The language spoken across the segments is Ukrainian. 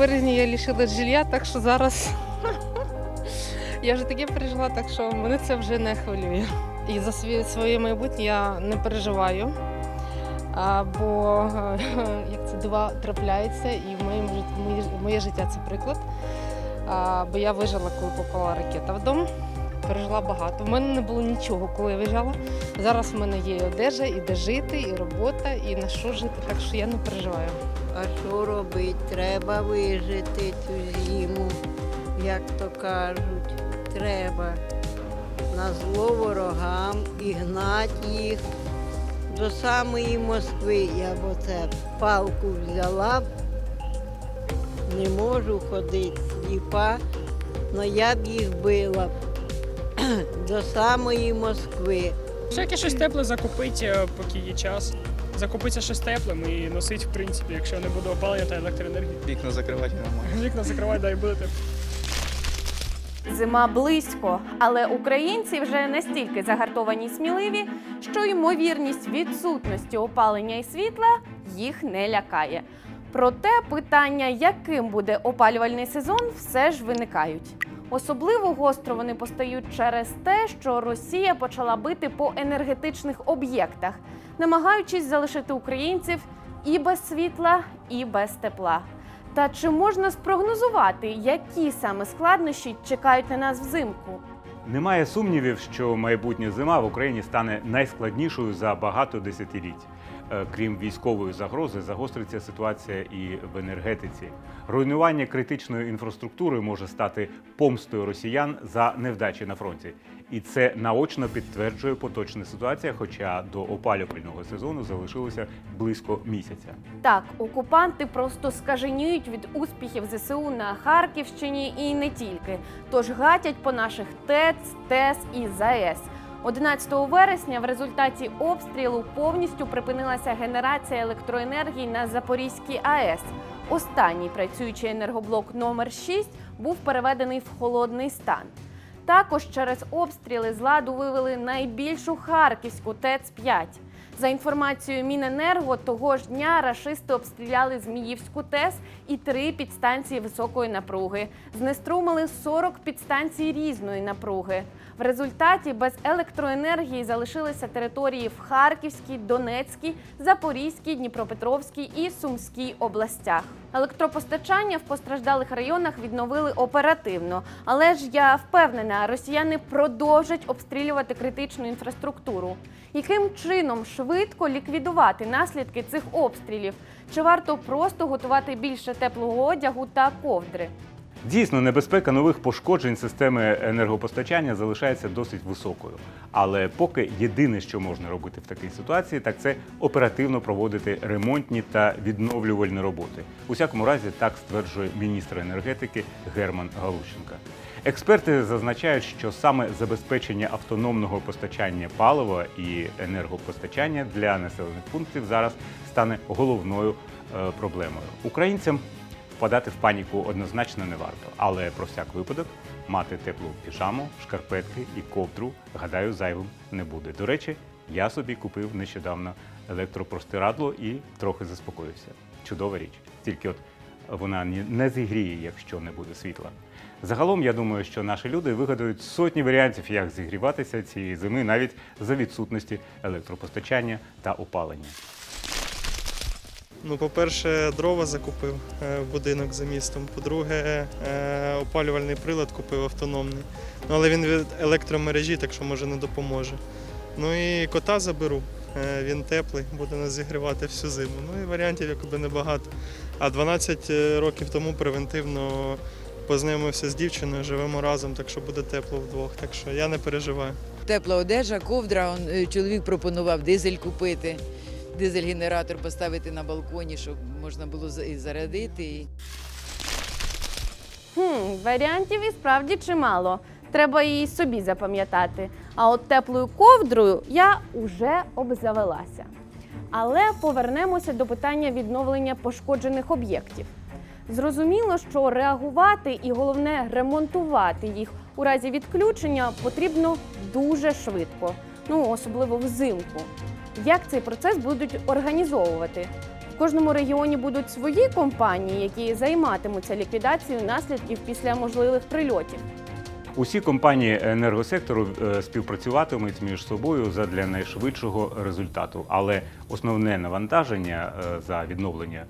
березні я лишилась жилья, так що зараз я вже таке пережила, так що мене це вже не хвилює. І за своє майбутнє я не переживаю. Бо е, як це дива трапляється, і в моєму жит- моє, життя це приклад. Бо я вижила, коли попала ракета в дом. Пережила багато. В мене не було нічого, коли я виїжджала. Зараз в мене є і одежа, і де жити, і робота, і на що жити, так що я не переживаю. А що робити? Треба вижити цю зиму, як то кажуть. Треба на зло ворогам і гнати їх до самої Москви. Я б оце палку взяла б, не можу ходити сліпа, але я б їх била до самої Москви. Всяке щось тепле закупить, е, поки є час. Закупиться щось теплим і носить, в принципі, якщо не буде опалення та електроенергії. Вікна закривати нормально. Вікна закривай, дай буде тепло. Зима близько, але українці вже настільки загартовані й сміливі, що ймовірність відсутності опалення і світла їх не лякає. Проте питання, яким буде опалювальний сезон, все ж виникають. Особливо гостро вони постають через те, що Росія почала бити по енергетичних об'єктах, намагаючись залишити українців і без світла, і без тепла. Та чи можна спрогнозувати, які саме складнощі чекають на нас взимку? Немає сумнівів, що майбутня зима в Україні стане найскладнішою за багато десятиліть. Е, Крім військової загрози, загостриться ситуація і в енергетиці. Руйнування критичної інфраструктури може стати помстою росіян за невдачі на фронті. І це наочно підтверджує поточна ситуація, хоча до опалювального сезону залишилося близько місяця. Так, окупанти просто скаженіють від успіхів ЗСУ на Харківщині і не тільки. Тож гатять по наших ТЕЦ, ТЕС і ЗАЕС. 11 вересня в результаті обстрілу повністю припинилася генерація електроенергії на Запорізькій АЕС. Останній працюючий енергоблок номер 6 був переведений в холодний стан. Також через обстріли з ладу вивели найбільшу харківську ТЕЦ-5. За інформацією Міненерго, того ж дня рашисти обстріляли Зміївську ТЕС і три підстанції високої напруги. Знеструмили 40 підстанцій різної напруги. В результаті без електроенергії залишилися території в Харківській, Донецькій, Запорізькій, Дніпропетровській і Сумській областях. Електропостачання в постраждалих районах відновили оперативно, але ж я впевнена, росіяни продовжать обстрілювати критичну інфраструктуру. Яким чином швидко ліквідувати наслідки цих обстрілів? Чи варто просто готувати більше теплого одягу та ковдри? Дійсно, небезпека нових пошкоджень системи енергопостачання залишається досить високою. Але поки єдине, що можна робити в такій ситуації, так це оперативно проводити ремонтні та відновлювальні роботи. У всякому разі, так стверджує міністр енергетики Герман Галущенка. Експерти зазначають, що саме забезпечення автономного постачання палива і енергопостачання для населених пунктів зараз стане головною е, проблемою. Українцям Впадати в паніку однозначно не варто, але про всяк випадок мати теплу піжаму, шкарпетки і ковдру, гадаю, зайвим не буде. До речі, я собі купив нещодавно електропростирадло і трохи заспокоївся. Чудова річ. Тільки от вона не зігріє, якщо не буде світла. Загалом, я думаю, що наші люди вигадають сотні варіантів, як зігріватися цієї зими, навіть за відсутності електропостачання та опалення. Ну, по-перше, дрова закупив е, в будинок за містом. По-друге, е, опалювальний прилад купив автономний. Ну, але він від електромережі, так що може не допоможе. Ну і кота заберу. Е, Він теплий, буде нас зігрівати всю зиму. Ну і варіантів якоби небагато. А 12 років тому превентивно познайомився з дівчиною, живемо разом, так що буде тепло вдвох. Так що я не переживаю. Тепла одежа, ковдра. Чоловік пропонував дизель купити, дизель-генератор поставити на балконі, щоб можна було і зарядити. Хм, варіантів і справді чимало. Треба її собі запам'ятати. А от теплою ковдрою я уже обзавелася. Але повернемося до питання відновлення пошкоджених об'єктів. Зрозуміло, що реагувати і головне ремонтувати їх у разі відключення потрібно дуже швидко, ну особливо взимку. Як цей процес будуть організовувати? В кожному регіоні будуть свої компанії, які займатимуться ліквідацією наслідків після можливих прильотів. Усі компанії енергосектору е, співпрацюватимуть між собою задля найшвидшого результату, але основне навантаження е, за відновлення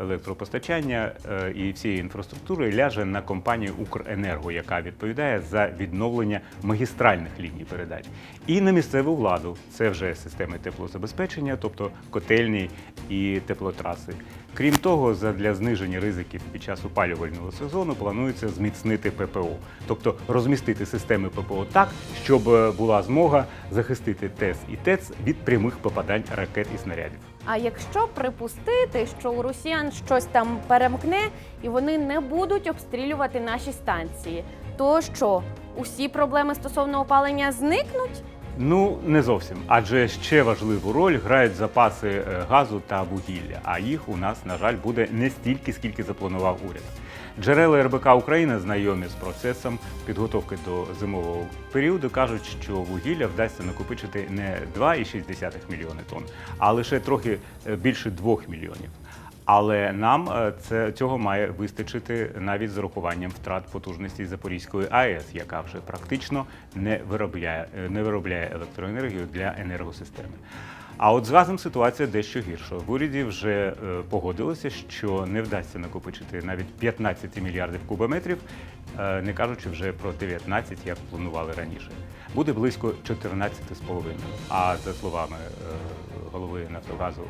електропостачання е, і всієї інфраструктури ляже на компанію Укренерго, яка відповідає за відновлення магістральних ліній передач, і на місцеву владу. Це вже системи теплозабезпечення, тобто котельні і теплотраси. Крім того, задля зниження ризиків під час опалювального сезону планується зміцнити ППО, тобто розмістити системи ППО так, щоб е, була змога захистити ТЕС і ТЕЦ від прямих попадань ракет і снарядів. А якщо припустити, що у росіян щось там перемкне і вони не будуть обстрілювати наші станції, то що усі проблеми стосовно опалення зникнуть? Ну не зовсім, адже ще важливу роль грають запаси е, газу та вугілля. А їх у нас, на жаль, буде не стільки, скільки запланував уряд. Джерела РБК України знайомі з процесом підготовки до зимового періоду. кажуть, що вугілля вдасться накопичити не 2,6 мільйони тонн, а лише трохи е, більше 2 мільйонів. Але нам е, це цього має вистачити навіть з урахуванням втрат потужності Запорізької АЕС, яка вже практично не виробляє, е, не виробляє електроенергію для енергосистеми. А от з газом ситуація дещо гірша. В уряді вже е, погодилося, що не вдасться накопичити навіть 15 мільярдів кубометрів, е, не кажучи вже про 19, як планували раніше. Буде близько 14,5. А за словами е, голови Нафтогазу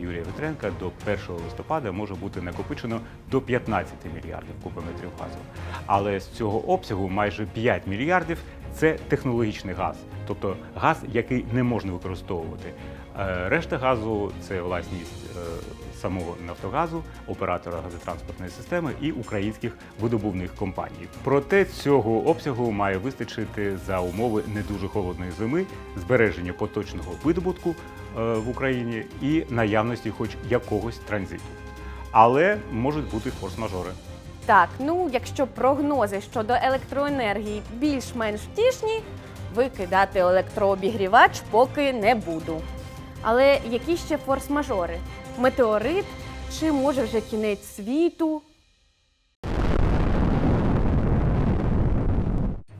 Юрія Вітренка, до 1 листопада може бути накопичено до 15 мільярдів кубометрів газу. Але з цього обсягу майже 5 мільярдів це технологічний газ, тобто газ, який не можна використовувати. Е, Решта газу це власність е, самого Нафтогазу, оператора газотранспортної системи і українських видобувних компаній. Проте цього обсягу має вистачити за умови не дуже холодної зими, збереження поточного видобутку е, в Україні і наявності хоч якогось транзиту. Але можуть бути форс-мажори. Так, ну якщо прогнози щодо електроенергії більш-менш втішні, викидати електрообігрівач поки не буду. Але які ще форс-мажори? Метеорит? Чи може вже кінець світу?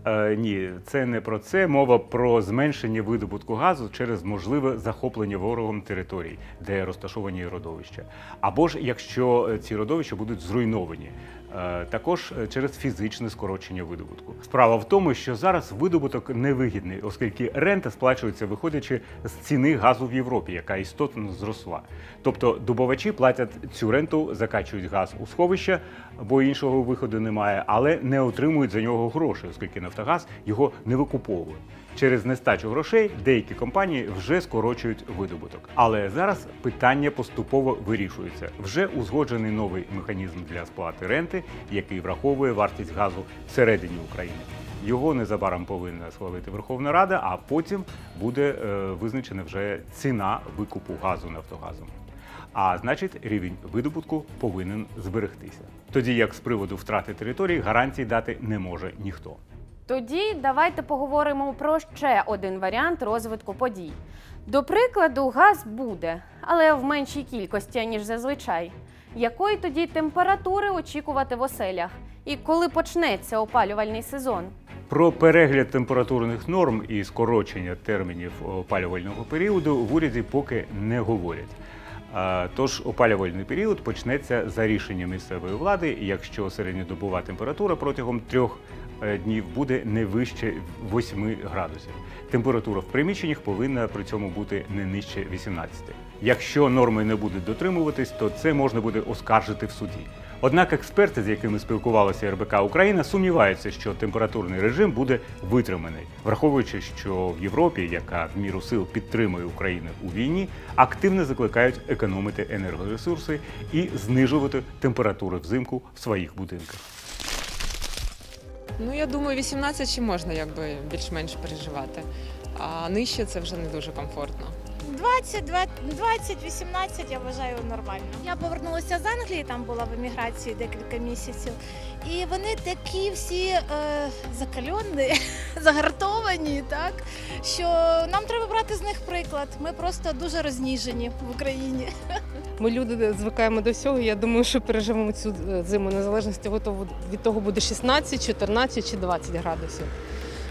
Е, ні, це не про це. Мова про зменшення видобутку газу через можливе захоплення ворогом територій, де розташовані родовища. Або ж якщо е, ці родовища будуть зруйновані. Е, Також е, через фізичне скорочення видобутку. Справа в тому, що зараз видобуток невигідний, оскільки рента сплачується, виходячи з ціни газу в Європі, яка істотно зросла. Тобто добувачі платять цю ренту, закачують газ у сховища, бо іншого виходу немає, але не отримують за нього грошей, оскільки Нафтогаз його не викуповує. Через нестачу грошей деякі компанії вже скорочують видобуток. Але зараз питання поступово вирішується. Вже узгоджений новий механізм для сплати ренти, який враховує вартість газу всередині України. Його незабаром повинна схвалити Верховна Рада, а потім буде е, визначена вже ціна викупу газу Нафтогазом. А значить, рівень видобутку повинен зберегтися. Тоді як з приводу втрати території гарантій дати не може ніхто. Тоді давайте поговоримо про ще один варіант розвитку подій. До прикладу, газ буде, але в меншій кількості, ніж зазвичай. Якої тоді температури очікувати в оселях? І коли почнеться опалювальний сезон? Про перегляд температурних норм і скорочення термінів опалювального періоду в уряді поки не говорять. Тож опалювальний період почнеться за рішенням місцевої влади, якщо середньодобова температура протягом трьох днів буде не вище 8 градусів. Температура в приміщеннях повинна при цьому бути не нижче 18. Якщо норми не будуть дотримуватись, то це можна буде оскаржити в суді. Однак експерти, з якими спілкувалася РБК Україна, сумніваються, що температурний режим буде витриманий, враховуючи, що в Європі, яка в міру сил підтримує Україну у війні, активно закликають економити енергоресурси і знижувати температури взимку в своїх будинках. Ну, я думаю, 18 ще можна якби більш-менш переживати, а нижче це вже не дуже комфортно. 20, 20, 18 я вважаю нормально. Я повернулася з Англії, там була в еміграції декілька місяців. І вони такі всі е, закальонні, загартовані, так що нам треба брати з них приклад. Ми просто дуже розніжені в Україні. Ми люди звикаємо до всього. Я думаю, що переживемо цю е, зиму незалежності від того, буде 16, 14 чи 20 градусів.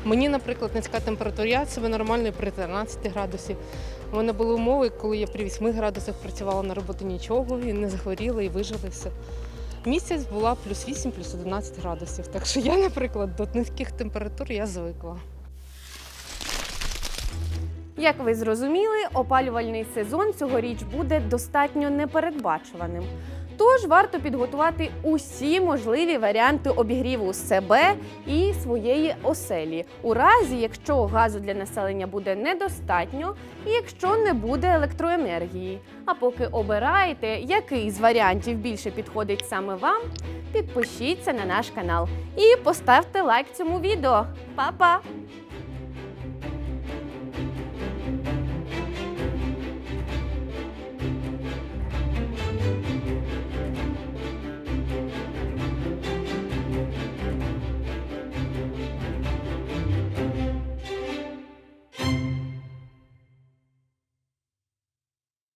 Мені, наприклад, низька температура, я себе нормально при 13 градусів. У мене були умови, коли я при 8 градусах працювала на роботі нічого, і не захворіла, і вижила все. Місяць була плюс 8, плюс 11 градусів. Так що я, наприклад, до низьких температур я звикла. Як ви зрозуміли, опалювальний сезон цьогоріч буде достатньо непередбачуваним. Тож варто підготувати усі можливі варіанти обігріву себе і своєї оселі, у разі, якщо газу для населення буде недостатньо і якщо не буде електроенергії. А поки обираєте, який з варіантів більше підходить саме вам, підпишіться на наш канал і поставте лайк цьому відео. Па-па!